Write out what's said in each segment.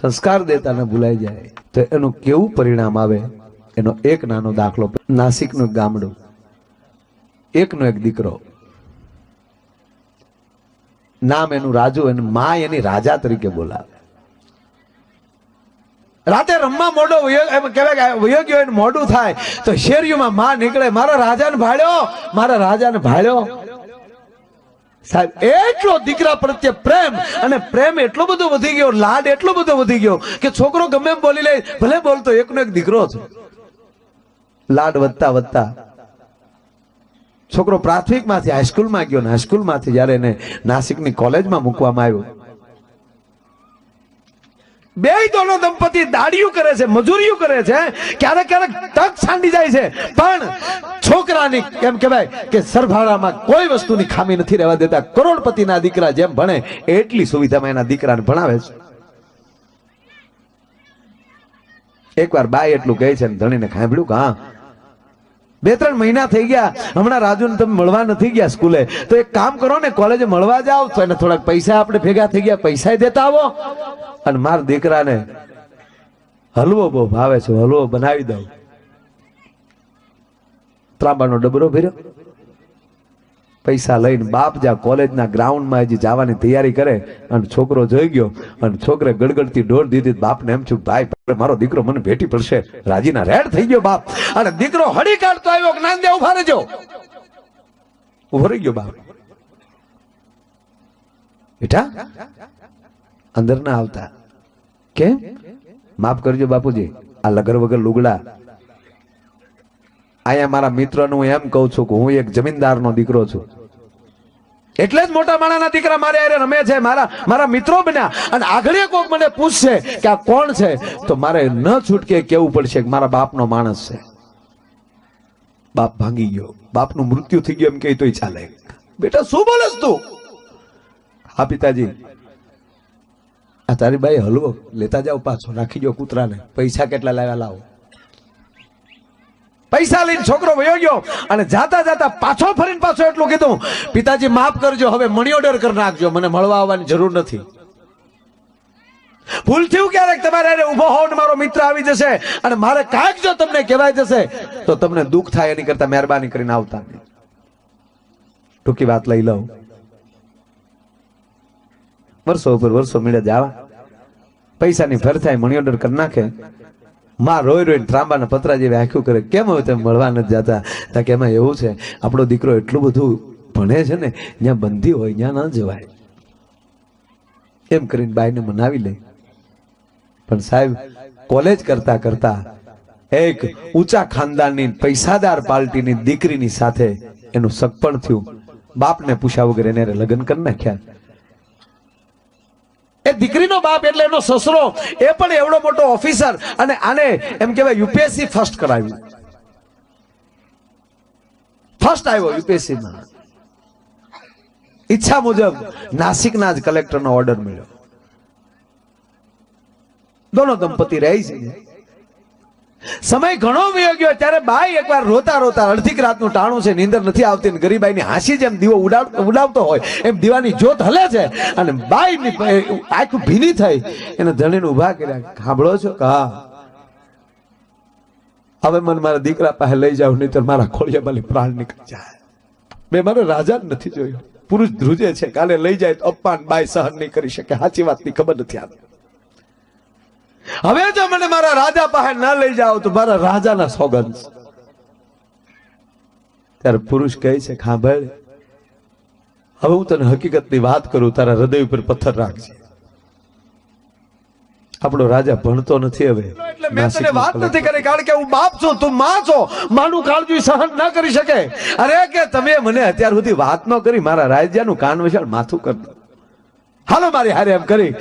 સંસ્કાર દેતા ને ભૂલાઈ જાય, તો એનું કેવું પરિણામ આવે? એનો એક નાનો દાખલો નાસિકનું ગામડું. એકનો એક દીકરો. નામ એનું રાજુ અને મા એની રાજા તરીકે બોલાવે. રાતે રમવા મોડો કહેવાય કે વયો મોડું થાય. તો શેરીઓમાં માં નીકળે, મારા રાજાને ભાળ્યો, મારા રાજાને ભાળ્યો. સાહેબ એટલો દીકરા પ્રત્યે પ્રેમ અને પ્રેમ એટલો બધો વધી ગયો, લાડ એટલો બધો વધી ગયો કે છોકરો ગમે એમ બોલી લે, ભલે બોલતો, એકનો એક દીકરો છે લાડ વધતા વધતા છોકરો પ્રાથમિકમાંથી હાઈસ્કૂલમાં ગયો ને હાઈસ્કૂલમાંથી જ્યારે એને નાસિકની કોલેજમાં મૂકવામાં આવ્યો બે દોનો દંપતી દાડિયું કરે છે, મજૂરીયું કરે છે, ક્યારેક ક્યારેક તક છાંડી જાય છે. પણ છોકરાની એમ કહેવાય કે સરભાળામાં કોઈ વસ્તુની ખામી નથી રહેવા દેતા. કરોડપતિના દીકરા જેમ ભણે, એટલી સુવિધામાં એના દીકરાને ભણાવે છે. એકવાર બાય એટલું કહે છે ધણીને સાંભળ્યું કે, હા બે ત્રણ મહિના થઈ ગયા. હમણાં રાજુને તમે મળવા નથી ગયા સ્કૂલે. તો એક કામ કરો ને, કોલેજે મળવા જાઓ. તો એને થોડાક પૈસા આપણે ભેગા થઈ ગયા. પૈસા દેતા આવો. અને મારા દીકરાને હલવો બહુ ભાવે છે. હલવો બનાવી દઉં. ત્રાંબાનો ડબરો ભર્યો. પૈસા લઈને બાપ જ્યાં કોલેજના ગ્રાઉન્ડમાં હજી જવાની તૈયારી કરે અને છોકરો જોઈ ગયો અને છોકરે ગડગડતી ડોર દીધી, બાપને એમ છું ભાઈ મારો દીકરો મને ભેટી પડશે. રાજીના રેડ થઈ ગયો બાપ. અને દીકરો હળી કાઢતો આવ્યો જ્ઞાનદેવ ઊભા રહેજો. ઊભો રહી ગયો બાપ. બેટા અંદર ના આવતા. કેમ? માફ કરજો બાપુજી, આ લગર વગર લુગડા અહીંયા મારા મિત્રનું હું એમ કહું છું કે હું એક જમીનદારનો દીકરો છું. એટલે જ મોટા માણાના દીકરા મારે હારે રમે છે. મારા મારા મિત્રો બન્યા. અને આગળ કોક મને પૂછશે કે આ કોણ છે? તો મારે ન છૂટકે કેવું પડશે કે મારા બાપનો માણસ છે. બાપ ભાંગી ગયો. બાપનું મૃત્યુ થઈ ગયું એમ કે તોય ચાલે. બેટા, શું બોલસ તું? હા, પિતાજી. આ તારી બાઈ હલવો. લેતા જાઓ પાછો. રાખી જો કૂતરાને. પૈસા કેટલા લાવ્યા લાવો. પૈસા લઈને છોકરો વયો ગયો અને જાતા જાતા પાછો ફરીને પાછો એટલું કીધું, પિતાજી, માફ કરજો, હવે મની ઓર્ડર કરી નાખજો, મને મળવા આવવાની જરૂર નથી. ભૂલ થયું ક્યારેક? તમારે ઊભો હોવ મારો મિત્ર આવી જશે અને મારે કાંઈક જો તમને કહેવાય જશે, તો તમને દુઃખ થાય એની કરતા મહેરબાની કરીને આવતા. ટૂંકી વાત લઈ લઉં. વર્ષો ઉપર વર્ષો મળે જાવા પૈસાની ફેર થાય મણી ઓર્ડર કરી નાખે. માં રોઈ રોઈને ત્રાંબાના પતરા જેવી આંખ્યું કરે. કેમ હવે તમે મળવા નથી જતા? તા કે એમાં એવું છે, આપણો દીકરો એટલું બધું ભણે છે ને, જ્યાં બંધી હોય ત્યાં ન જવાય. એમ કરીને બાઈને મનાવી લે. પણ સાહેબ કોલેજ કરતા કરતા એક ઊંચા ખાનદાનની પૈસાદાર પાર્ટીની દીકરીની સાથે એનું સગપણ થયું. બાપને પૂછ્યા વગર એને લગ્ન કરી નાખ્યા. એ દીકરીનો બાપ એટલે એનો સસરો, એ પણ એવડો મોટો ઓફિસર અને આને એમ કહેવાય યુપીએસસી ફર્સ્ટ કરાવ્યું. ફર્સ્ટ આવ્યો યુપીએસસીમાં ઈચ્છા મુજબ નાસિકના જ કલેક્ટરનો ઓર્ડર મળ્યો. દોનો દંપતી રહી છે. સમય ઘણો વયો ગયો, ત્યારે બાઈ એકવાર રોતા રોતા અડધીક રાતનું ટાણું છે, નીંદર નથી આવતી ને ગરીબાઈની હાંસી જેમ દીવો ઉડાવતો ઉડાવતો હોય, એમ દીવાની જોત હલે છે. અને બાઈ આંખ ભીની થઈ, એને ધણીને ઊભા કર્યા સાંભળો છો? કે હવે મને મારા દીકરા પાસે લઈ જાવ નહીં તો મારા ખોળિયામાં પ્રાણ નીકળી જાય. મેં મારો રાજા નથી જોયો. પુરુષ ધ્રુજે છે, કાલે લઈ જાય તો અપમાન બાઈ સહન નહીં કરી શકે, સાચી વાતની ખબર નથી આવતી. હવે જો મને મારા રાજા પાસે ના લઈ જાઓ તો મારા રાજાના સોગંદ ત્યારે પુરુષ કહે છે ખાંભળ હવે હું તને હકીકતની વાત કરું તારા હૃદય ઉપર પથ્થર રાખજે. આપણો રાજા ભણતો નથી હવે. એટલે મેં તને વાત નથી કરી કારણ કે હું બાપ છું તું માં છો. માનું કાળજી સહન ન કરી શકે. અરે કે તમે મને અત્યાર સુધી વાત ન કરી મારા રાજ્યનું કાન વિશાળ માથું કરી દો. હાલો મારી હારે એમ કરી.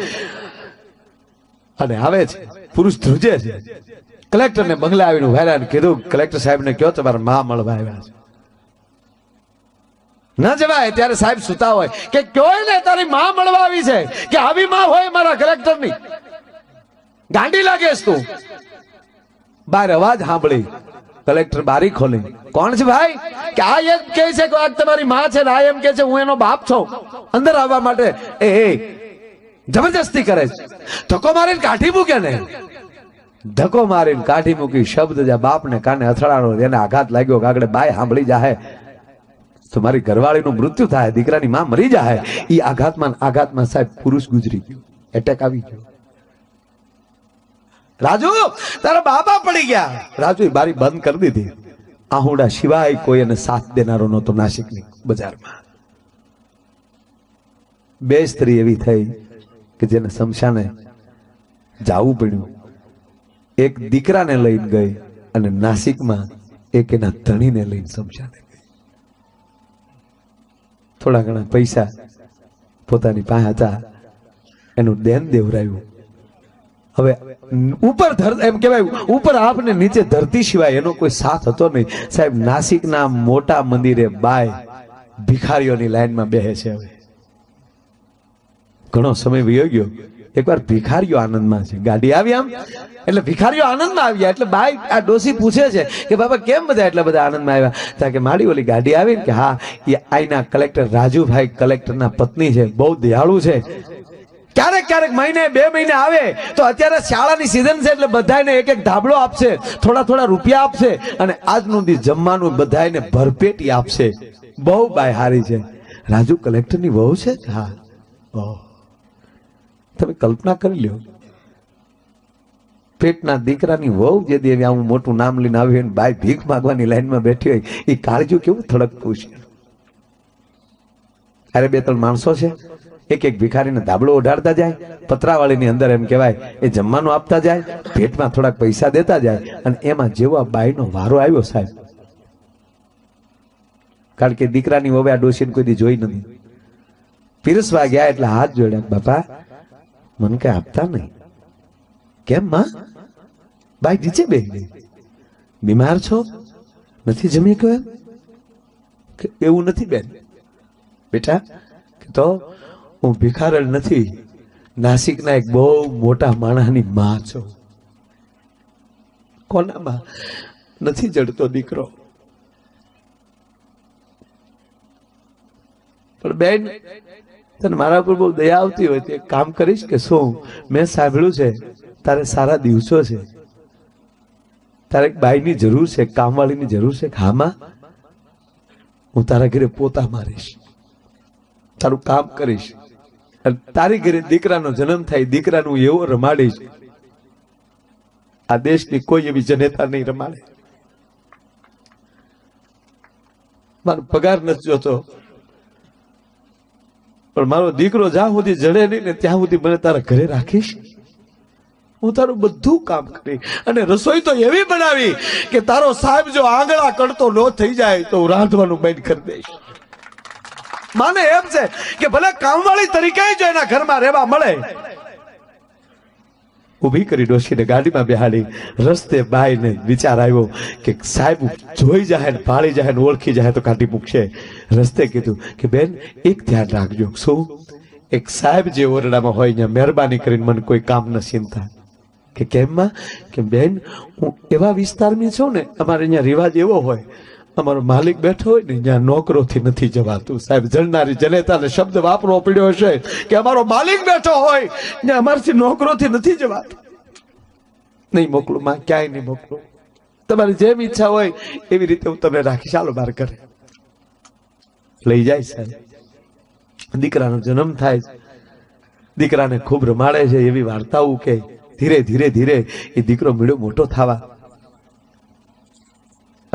અને આવે છે. પુરુષ ધ્રુજે છે. કલેક્ટરને બંગલે આવીને હેરાન કીધું, કલેક્ટર સાહેબને કહો તમારા મા મળવા આવ્યા છે. ન જવાય, ત્યારે સાહેબ સુતા હોય કે કયો ને તારી માં મળવા આવી છે, કે આવી માં હોય મારા કલેક્ટરની. ગાંડી લાગે તું. બાર અવાજ સાંભળી. કલેક્ટર બારી ખોલી. કોણ છે ભાઈ? કે આ એમ કે છે કે આ તમારી માં છે ને આ એમ કે છે, હું એનો બાપ છું. અંદર આવવા માટે એ જબરજસ્તી કરે છે. ધક્કો મારીને કાઢી મૂકે ને. ધક્કો મારીને કાઢી મૂકી શબ્દ જ્યાં બાપને કાને અથડાણો એને આઘાત લાગ્યો કે આગળ બાય સાંભળી જાહે. તો મારી ઘરવાળીનું મૃત્યુ થાય, દીકરાની માં મરી જાય એ આઘાતમાં આઘાતમાં સાહેબ પુરુષ ગુજરી ગયો. એટેક આવી ગયો. રાજુ, તારા બાબા પડી ગયા. રાજુ એ બારી બંધ કરી દીધી. આહુડા સિવાય કોઈ એને સાથ દેનારો નહોતો નાસિકની બજારમાં. બે સ્ત્રી એવી થઈ કે જેને શમશાને જવું પડ્યું. એક દીકરાને લઈને ગઈ અને નાસિકમાં એક એના ધણીને લઈને શમશાને થોડા ઘણા પૈસા પોતાની પાસે હતા. એનું દેન દેવરાયું. હવે ઉપર ધર, એમ કહેવાય, ઉપર આપને નીચે ધરતી સિવાય એનો કોઈ સાથ હતો નહીં. સાહેબ, નાસિકના મોટા મંદિરે બાય ભિખારીઓની લાઈનમાં બેહે છે હવે. ઘણો સમય વયો ગયો. એકવાર ભિખારીઓ આનંદમાં છે. ગાડી આવી આમ? એટલે ભિખારીઓ આનંદમાં આવ્યા. એટલે બાઈ આ ડોસી પૂછે છે કે બાબા કેમ બધા એટલા બધા આનંદમાં આવ્યા? ત્યાં કે મારી ઓલી ગાડી આવી કે, હા, એ આઈના કલેક્ટર રાજુભાઈ કલેક્ટરના પત્ની છે. બહુ દયાળુ છે. ક્યારેક ક્યારેક મહિને, બે મહિને આવે તો અત્યારે શાળાની સિઝન છે એટલે બધાને એક એક ધાબળો આપશે, થોડા થોડા રૂપિયા આપશે અને આજનું દી જમવાનું બધાને ભરપેટી આપશે. બહુ બાય હારી છે. રાજુ કલેક્ટરની બહુ છે? હા. ઓહ તમે કલ્પના કરી લ્યો. પેટના દીકરાની વહુ જે દેવી આવું મોટું નામ લઈને આવી હોય બાય ભીખ માગવાની લાઈનમાં બેઠી હોય એ કાળજું કેવું થડકતું છે અરે બે ત્રણ માણસો છે. એક એક ભિખારીને ધાબળો ઓઢાડતા જાય, પતરાવાળીની અંદર એમ કહેવાય, એ જમવાનું આપતા જાય, પેટમાં થોડાક પૈસા દેતા જાય, અને એમાં જેવો આ બાઈનો વારો આવ્યો સાહેબ. કારણ કે દીકરાની વવે આ ડોસીને કોઈ દી જોઈ નથી. પીરસવા ગયા એટલે હાથ જોડ્યા, બાપા મને કઈ આપતા નહીં. કેમ, માં? બાઈક નીચે બેન બીમાર છો? નથી જમી ગયો એમ? કે એવું નથી બેન. બેટા, કે તો હું ભિખારણ નથી. નાસિકના એક બહુ મોટા માણાની માં છો. કોનામાં? નથી જડતો દીકરો. પણ બેન તને મારા ઉપર બહુ દયા આવતી હોય તો કામ કરીશ કે શું? મેં સાંભળ્યું છે, તારે સારા દિવસો છે. તારે બાઈની જરૂર છે કામવાળીની જરૂર છે હામાં હું તારા ઘરે પોતા મારીશ. તારું કામ કરીશ. તારી ઘરે દીકરાનો જન્મ થાય, દીકરાનું એવો રમાડીશ. આ દેશની કોઈ એવી જનેતા નહીં રમાડે. મારો પગાર નથી જોતો. પણ મારો દીકરો જ્યાં સુધી જડે નહીં ને ત્યાં સુધી મને તારા ઘરે રાખીશ. હું તારું બધું કામ કરી અને રસોઈ તો એવી બનાવી કે તારો સાહેબ જો આંગળા કરતો ન થઈ જાય તો હું રાંધવાનું બંધ કરી દઈશ. માને એમ છે કે ભલે કામવાળી તરીકે જો એના ઘરમાં રહેવા મળે ઊભી કરી ડોશીને ગાડીમાં બેહાડી રસ્તે બાઈને વિચાર આવ્યો કે સાહેબ, જોઈ જાય ને ભાળી જાય ને ઓળખી જાય તો કાઢી મૂકશે. રસ્તે કીધું કે બેન, એક ધ્યાન રાખજો. શું? એક સાહેબ જે ઓરડામાં હોય ને મહેરબાની કરીને મને કોઈ કામ ન ચિંતા કે કેમમાં કે બેન, હું એવા વિસ્તારની છું ને, અમારે અહીંયા રિવાજ એવો હોય અમારો માલિક બેઠો હોય ને, ત્યાં નોકરોથી નથી જવાતું. સાહેબ, જણનારી જનેતાને શબ્દ વાપરવો પડ્યો હશે કે અમારો માલિક બેઠો હોય ને અમારથી નોકરોથી નથી જવાતું. નહીં મોકલું, માં ક્યાંય નહીં મોકલું. તમારી જેમ ઈચ્છા હોય, એવી રીતે હું તમને રાખી ચાલો બાર કરે લઈ જાય સાહેબ. દીકરાનો જન્મ થાય. દીકરાને ખૂબ રમાડે છે એવી વાર્તાઓ કે ધીરે ધીરે ધીરે એ દીકરો મળ્યો મોટો થવા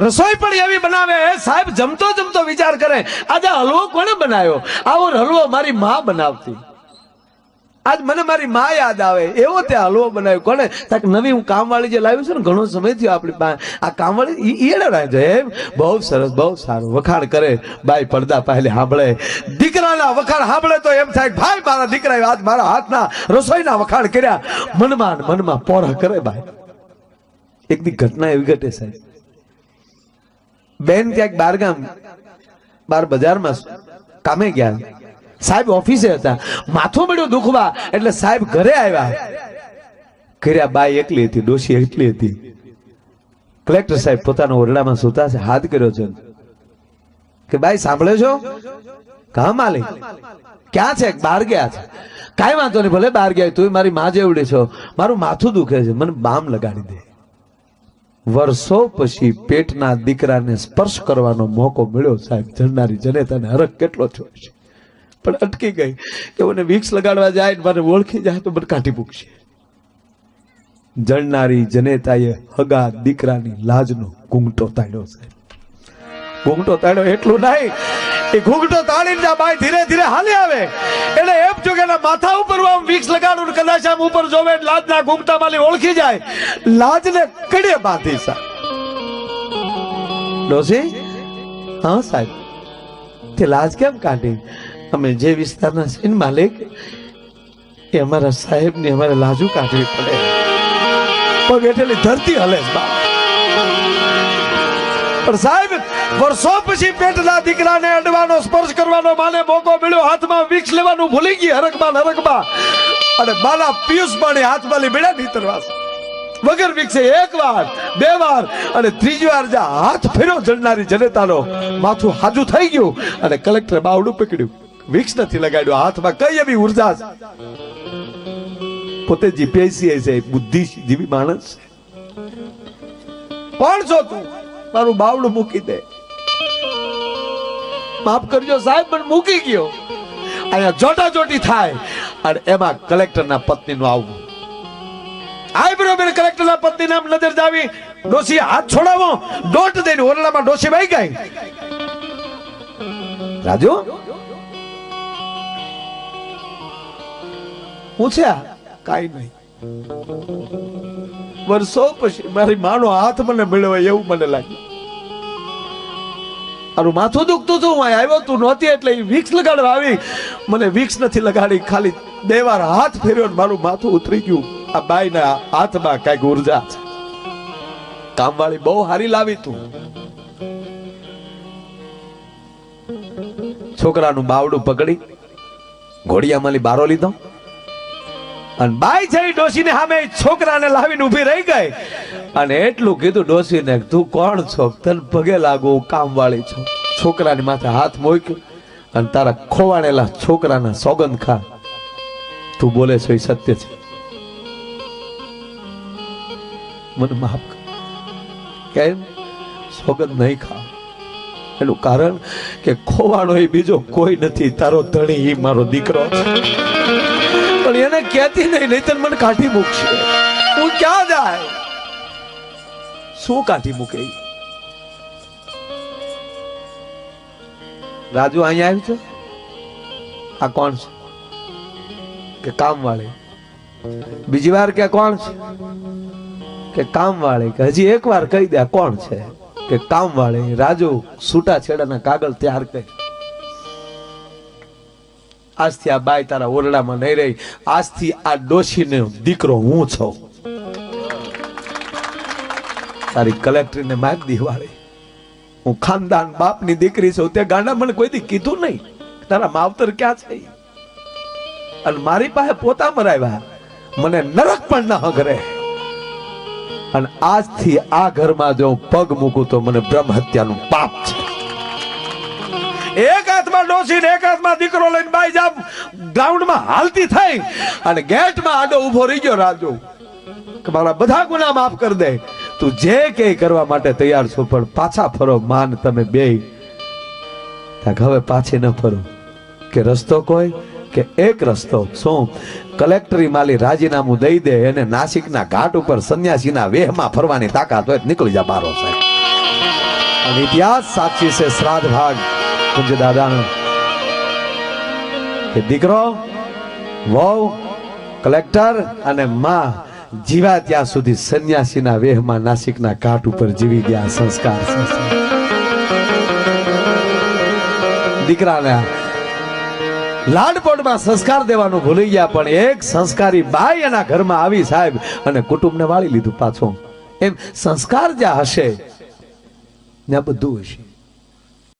રસોઈ પણ એવી બનાવે સાહેબ, જમતો જમતો વિચાર કરે. આજે હલવો કોણે બનાવ્યો? આવો હલવો મારી માં બનાવતી. આજ મને મારી માં યાદ આવે. એવો તે હલવો બનાવ્યો. કોને તાક નવી હું કામવાળી જે લાવ્યું છે ને, ઘણો સમય થયો આપણી પાસે. આ કામવાળી, ઈ ઈયળે એમ? બહુ સરસ, બહુ સારું. વખાણ કરે. બાઈ પડદા પહેલે સાંભળે દીકરાના વખાણ સાંભળે તો એમ થાય ભાઈ, મારા દીકરાએ આજ મારા હાથના રસોઈના વખાણ કર્યા. મનમાં મનમાં પોરા કરે ભાઈ એક દી ઘટના એવી ઘટે સાહેબ. બેન ક્યાંક બારગામ, બાર બજારમાં કામે ગયા. સાહેબ ઓફિસે હતા. માથું મળ્યું દુખવા, એટલે સાહેબ ઘરે આવ્યા. ઘરે બાઈ એકલી હતી, ડોશી એકલી હતી. કલેક્ટર સાહેબ પોતાના ઓરડામાં સૂતા છે, હાથ કર્યો છે. કે બાઈ, સાંભળે છો? કહા માલિક, ક્યાં છે? બહાર ગયા છે. કાંઈ વાંધો નહીં, ભલે બહાર ગયા તું મારી માં જેવડી છો. મારું માથું દુખે છે, મને બામ લગાડી દે. વર્ષો પછી પેટના દીકરાને સ્પર્શ કરવાનો મોકો મળ્યો સાહેબ. જણનારી જનેતાને હરખ કેટલો થયો છે. પણ અટકી ગઈ. કે મને વિક્સ લગાડવા જાય ને મને ઓળખી જાય તો મને કાઢી મૂકશે. જણનારી જનેતાએ હગા દીકરાની લાજનો ઘૂંઘટો તાળ્યો સાહેબ. ઘૂંઘટો તાળ્યો એટલું નહીં. એ ઘૂંઘટો તાળીને જ્યાં બાય ધીરે ધીરે હાલી આવે. એટલે એમ જો કે માથા ઉપર આમ વિક્સ લગાડું કદાચ આમ ઉપર જોવે લાજના ઘૂંઘટા માલી ઓળખી જાય. લાજને કડે બાંધી સા. ડોસી હા, સાહેબ. તે લાજ કેમ કાઢી? અમે જે વિસ્તારના સીન માલિક, એ અમારા સાહેબની અમારે લાજુ કાઢવી પડે. પગ હેઠળની ધરતી હલે બા. પણ સાહેબ, વર્ષો પછી પેટના દીકરાને અડવાનો સ્પર્શ કરવાનો માને મોકો મળ્યો, હાથમાં વિક્ષ લેવાનું ભૂલી ગઈ હરકમાં નરકમાં અને બાલા પિયુષ પાણી હાથમાં લઈ બેડા નીતરવાસ વગર વિકસે એક વાર, બે વાર અને ત્રીજી વાર જ્યાં હાથ ફેર્યો જડનારી જનતાનો. માથું હાજુ થઈ ગયું અને કલેક્ટર બાવડું પકડ્યું. વિક્ષ નથી લગાડ્યું હાથમાં કઈ એવી ઊર્જા પોતે જીપીએસસી છે બુદ્ધિ જીવી માણસ કોણ છો તું મારું બાવડું મૂકી દે. માફ કરજો સાહેબ, પણ મૂકી ગયો. અહીંયા જોટા જોટી થાય. અને એમાં કલેક્ટરના પત્નીનું આવવું. આય બરોબર, કલેક્ટરના પત્ની નામ નજર જાવી. ડોસી હાથ છોડાવો. દોટ દઈને ઓરડામાં ડોસી ભાઈ ગઈ. રાજુ? હું છે આ? નહીં. વર્ષો પછી મારી માનો હાથ મને મળ્યો એવું મને લાગ્યું. મારું માથું દુખતું હતું, હું આવ્યો તું નહોતી એટલે વિક્સ લગાડવા આવી. મને વિક્સ નથી લગાડી, ખાલી બે વાર હાથ ફેર્યો મારું માથું ઉતરી ગયું. આ બાઈના હાથમાં કંઈક ઊર્જા છે. કામવાળી બહુ હારી લાવી તું. છોકરાનું બાવડું પકડી ઘોડિયામાંલી બારો લીધો. અને બાઈ જઈ ડોશીને સામે છોકરાને લાવીને ઊભી રહી ગઈ. અને એટલું કીધું ડોશીને તું કોણ છો? તને પગે લાગુ કામ કામવાળી છો. છોકરાની માથે હાથ મૂક્યો અને તારા ખોવાણેલા છોકરાના સોગંદ ખા. તું બોલે છો એ સત્ય છે. મને માફ કેમ? સોગંદ નહીં ખા એનું કારણ કે ખોવાણો એ બીજો કોઈ નથી. તારો ધણી એ મારો દીકરો છે. પણ એને કહેતી નહીં, નહીતર મને કાઢી મૂકશે. હું ક્યાં જાય? શું કાઢી મૂકે રાજુ અહીંયા આવ્યું છે? આ કોણ છે? કે કામ વાળી બીજી વાર કે કોણ છે? કે કામ વાળી કે હજી એક વાર કહી દે કોણ છે? કે કામ વાળી રાજુ છૂટા છેડાના કાગળ તૈયાર કરી. આજથી આ બાઈ તારા ઓરડામાં નહીં રહી. આજથી આ ડોશીનો દીકરો હું છું. તારી કલેક્ટરને માગ દિવાળી હું ખાનદાન બાપની દીકરી છું. તે ગાંડા મને કોઈ દી કીધું નહીં. તારા માવતર ક્યાં છે? અને મારી પાસે પોતા મરાવ્યા મને નરક પણ ના હગરે. અને આજથી આ ઘરમાં જો પગ મૂકું તો મને બ્રહ્મ હત્યાનું પાપ છે. એક હાથમાં ડોસી ને એક હાથમાં દીકરો લઈને બાઈ જાવ ગ્રાઉન્ડમાં હાલતી થઈ અને ગેટમાં આડો ઊભો રહી ગયો રાજુ. કે મારા બધા ગુના માફ કરી દે. તું જે કે કરવા માટે તૈયાર છો, પણ પાછા ફરો, માન તમે બે. હવે પાછી ન ફરો. કે રસ્તો કોઈ, કે એક રસ્તો. શું? કલેક્ટરી માલી રાજીનામું દઈ દે એને નાસિકના ઘાટ ઉપર સંન્યાસીના વેહમાં ફરવાની તાકાત હોય નીકળી જા બારો સાહેબ. અને ઇતિહાસ સાક્ષી છે શ્રાદ્ધ ભાગ. પૂજ્ય દાદાનો. કે દીકરો, વહુ, કલેક્ટર અને માં જીવા ત્યાં સુધી સંન્યાસીના વેહમાં નાસિકના ઘાટ ઉપર જીવી ગયા સંસ્કાર. દીકરાને લાડપોડમાં સંસ્કાર દેવાનું ભૂલી ગયા, પણ એક સંસ્કારી બાઈ એના ઘરમાં આવી સાહેબ અને કુટુંબને વાળી લીધું પાછું. એમ સંસ્કાર જ્યાં હશે, ત્યાં બધું હશે.